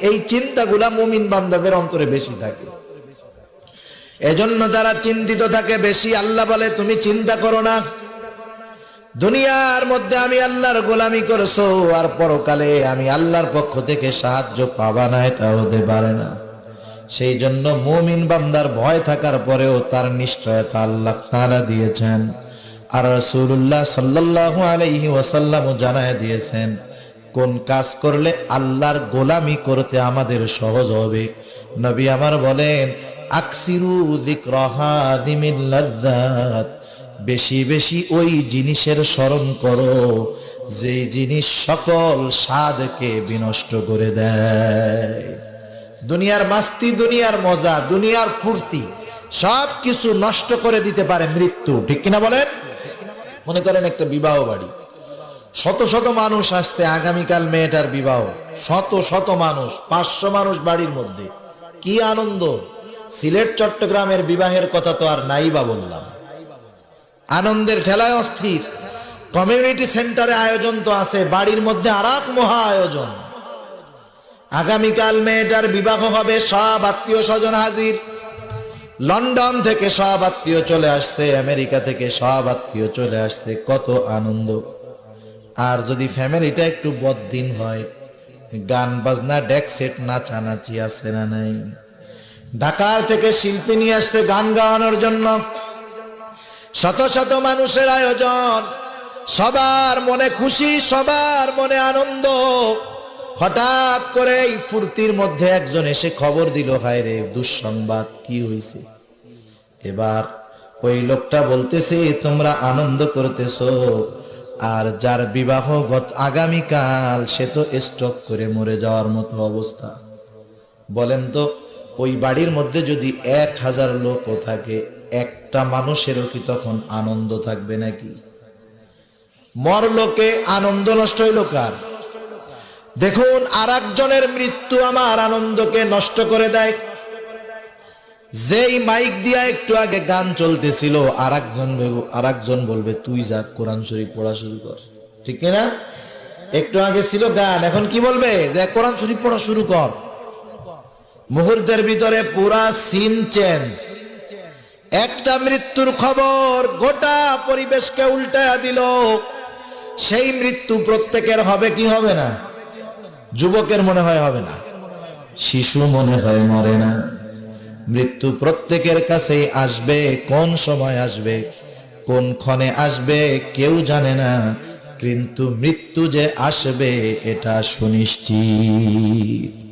এই চিন্তাগুলা মুমিন বান্দাদের অন্তরে বেশি থাকে। এজন্য যারা চিন্তিত থাকে, বেশি আল্লাহ বলে, তুমি চিন্তা করো না। দুনিয়ার মধ্যে আমি আল্লাহর গোলামি করছ, আর পরকালে আমি আল্লাহর পক্ষ থেকে সাহায্য পাবা না এটা হতে পারে না। সেই জন্য মুমিন বান্দার ভয় থাকার পরেও তার নিশ্চয়তা আল্লাহ তাআলা দিয়েছেন। আর রাসূলুল্লাহ সাল্লাল্লাহু আলাইহি ওয়াসাল্লাম জানায় দিয়েছেন কোন কাজ করলে আল্লাহর গোলামি করতে আমাদের সহজ হবে? নবী আমার বলেন বেশি বেশি ওই জিনিসের স্মরণ করো, যে জিনিস সকল স্বাদকে বিনষ্ট করে দেয়। দুনিয়ার মাস্তি, দুনিয়ার মজা, দুনিয়ার ফুর্তি সব কিছু নষ্ট করে দিতে পারে মৃত্যু। ঠিক কিনা বলেন? মনে করেন একটা বিবাহ বাড়ি। শত শত মানুষ আসছে আগামীকাল মেয়েটার বিবাহ। শত শত মানুষ, পাঁচশো মানুষ বাড়ির মধ্যে। কি আনন্দ! সিলেট, চট্টগ্রামের বিবাহের কথা তো আর নাই বা বললাম। আনন্দের ঠেলায় অস্থির। কমিউনিটি সেন্টারে আয়োজন তো আছে, বাড়ির মধ্যে আর এক মহা আয়োজন। আগামীকাল মেয়েটার বিবাহ হবে, সব আত্মীয় স্বজন হাজির। লন্ডন থেকে সব আত্মীয় চলে আসছে, আমেরিকা থেকে সব আত্মীয় চলে আসছে। কত আনন্দ! আর যদি ফ্যামিলিটা একটু বদিন হয়, গান, বাজনা, ডেক সেট, নাচানাচি আছে না নাই? ঢাকার থেকে শিল্পী নিয়ে আসছে গান গাওয়ানোর জন্য। শত শত মানুষের আয়োজন, সবার মনে খুশি, সবার মনে আনন্দ। হঠাৎ করে এই ফুর্তির মধ্যে একজন এসে খবর দিল, হায় রে, দুঃসংবাদ, কি হয়েছে এবার ওই লোকটা বলতেছে, তোমরা আনন্দ করতেছো। আর যার বিবাহ গত আগামীকাল, সে তো স্টক করে মরে যাওয়ার মতো অবস্থা। বলেন তো, ওই বাড়ির মধ্যে যদি এক হাজার লোকও থাকে, একটা মানুষেরও কি তখন আনন্দ থাকবে নাকি? মর লোকে আনন্দ নষ্ট হইল কার? দেখুন আর মৃত্যু আমার আনন্দকে নষ্ট করে দেয়। যেই মাইক দিয়া একটু আগে গান চলতেছিল আর একজন আর একজন বলবে, তুই যা, কোরআন শরীফ পড়া শুরু কর। ঠিক না? একটু আগে ছিল গান, এখন কি বলবে? যে কোরআন শরীফ পড়া শুরু কর। মুহূর্তের ভিতরে পুরা সিন চেঞ্জ একটা মৃত্যুর খবর গোটা পরিবেশকে উল্টায়া দিল। সেই মৃত্যু প্রত্যেকের হবে কি হবে না? যুবকের মনে হয় হবে না। শিশু মনে হয় মরে না। মৃত্যু প্রত্যেকের কাছে আসবে। কোন সময় আসবে? কোন ক্ষণে আসবে? কেউ জানে না। কিন্তু মৃত্যু যে আসবে, এটা সুনিশ্চিত।